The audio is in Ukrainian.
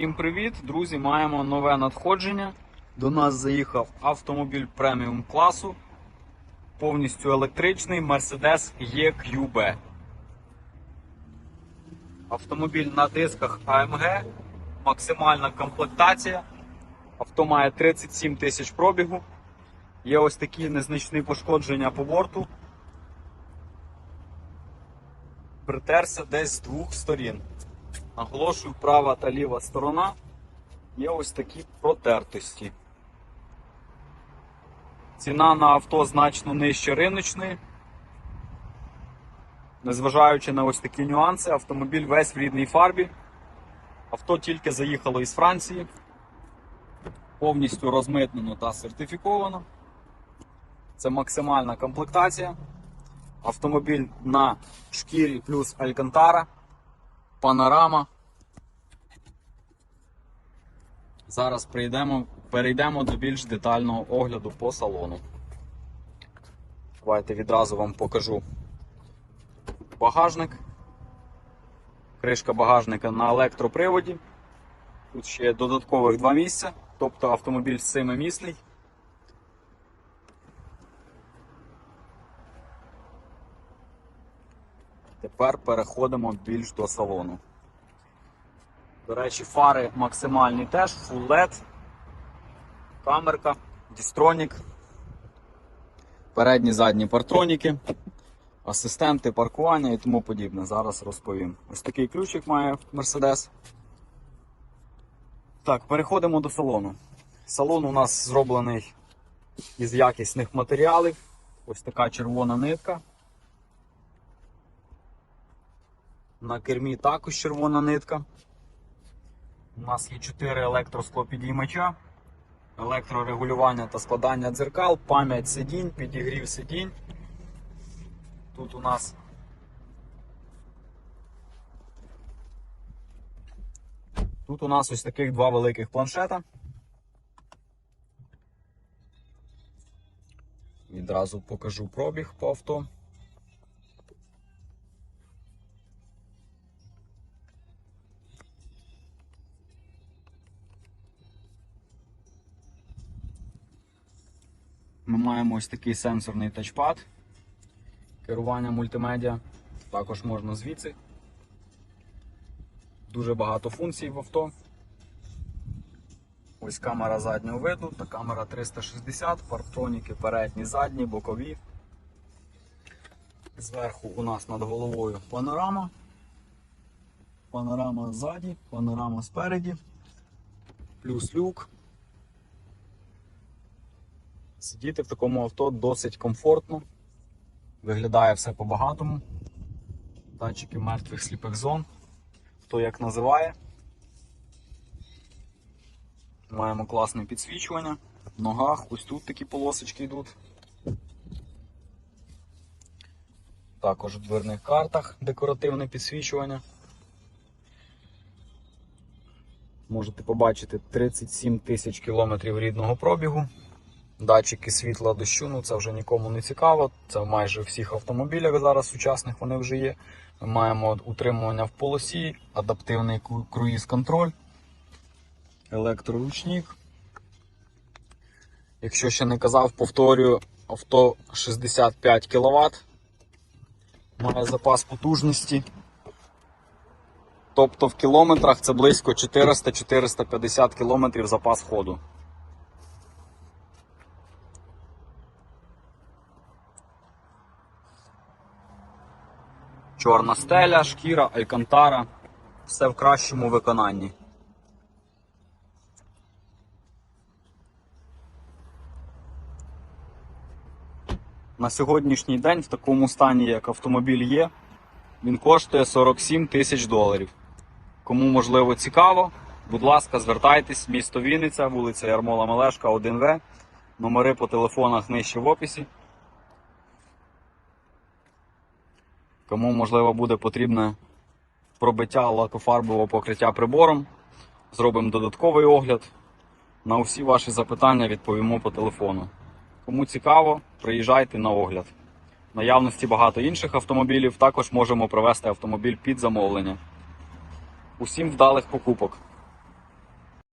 Всім привіт, друзі! Маємо нове надходження. До нас заїхав автомобіль преміум класу, повністю електричний Mercedes EQB. Автомобіль на дисках AMG, максимальна комплектація. Авто має 37 тисяч пробігу. Є ось такі незначні пошкодження по борту. Притерся десь з двох сторін. Наголошую, права та ліва сторона є ось такі протертості. Ціна на авто значно нижче риночної. Незважаючи на ось такі нюанси, автомобіль весь в рідній фарбі. Авто тільки заїхало із Франції. Повністю розмитнено та сертифіковано. Це максимальна комплектація. Автомобіль на шкірі плюс Алькантара панорама. Зараз прийдемо, перейдемо до більш детального огляду по салону. Давайте відразу вам покажу багажник. Кришка багажника на електроприводі. Тут ще є додаткових два місця, тобто автомобіль семимісний. Тепер переходимо більш до салону. До речі, фари максимальні теж, Full LED, камерка, дістронік, передні задні партроніки, асистенти паркування і тому подібне. Зараз розповім. Ось такий ключик має Mercedes. Так, переходимо до салону. Салон у нас зроблений із якісних матеріалів. Ось така червона нитка. На кермі також червона нитка. У нас є 4 електросклопідіймача, електрорегулювання та складання дзеркал, пам'ять сидінь, підігрів сидінь. Тут у нас Тут у нас ось таких два великих планшета. Відразу покажу пробіг по авто. Ми маємо ось такий сенсорний тачпад. Керування мультимедіа. Також можна звідси. Дуже багато функцій в авто. Ось камера заднього виду та камера 360, парктроніки передні, задні, бокові. Зверху у нас над головою панорама. Панорама ззаді, панорама спереді, плюс люк. Сидіти в такому авто досить комфортно. Виглядає все по-багатому. Датчики мертвих сліпих зон. Хто як називає. Маємо класне підсвічування. В ногах, ось тут такі полосочки йдуть. Також в дверних картах декоративне підсвічування. Можете побачити 37 тисяч кілометрів рідного пробігу. Датчики світла дощу, ну це вже нікому не цікаво. Це майже у всіх автомобілях зараз сучасних вони вже є. Ми маємо утримування в полосі, адаптивний круїз-контроль, електроручник. Якщо ще не казав, повторюю, авто 65 кВт. Має запас потужності. Тобто в кілометрах це близько 400-450 км запас ходу. Чорна стеля, шкіра, алькантара. Все в кращому виконанні. На сьогоднішній день в такому стані, як автомобіль є, він коштує 47 тисяч доларів. Кому можливо цікаво, будь ласка, звертайтесь, місто Вінниця, вулиця Ярмола Мелешка, 1В. Номери по телефонах нижче в описі. Кому можливо буде потрібне пробиття лакофарбового покриття прибором, зробимо додатковий огляд. На усі ваші запитання відповімо по телефону. Кому цікаво, приїжджайте на огляд. Наявності багато інших автомобілів, також можемо провести автомобіль під замовлення. Усім вдалих покупок!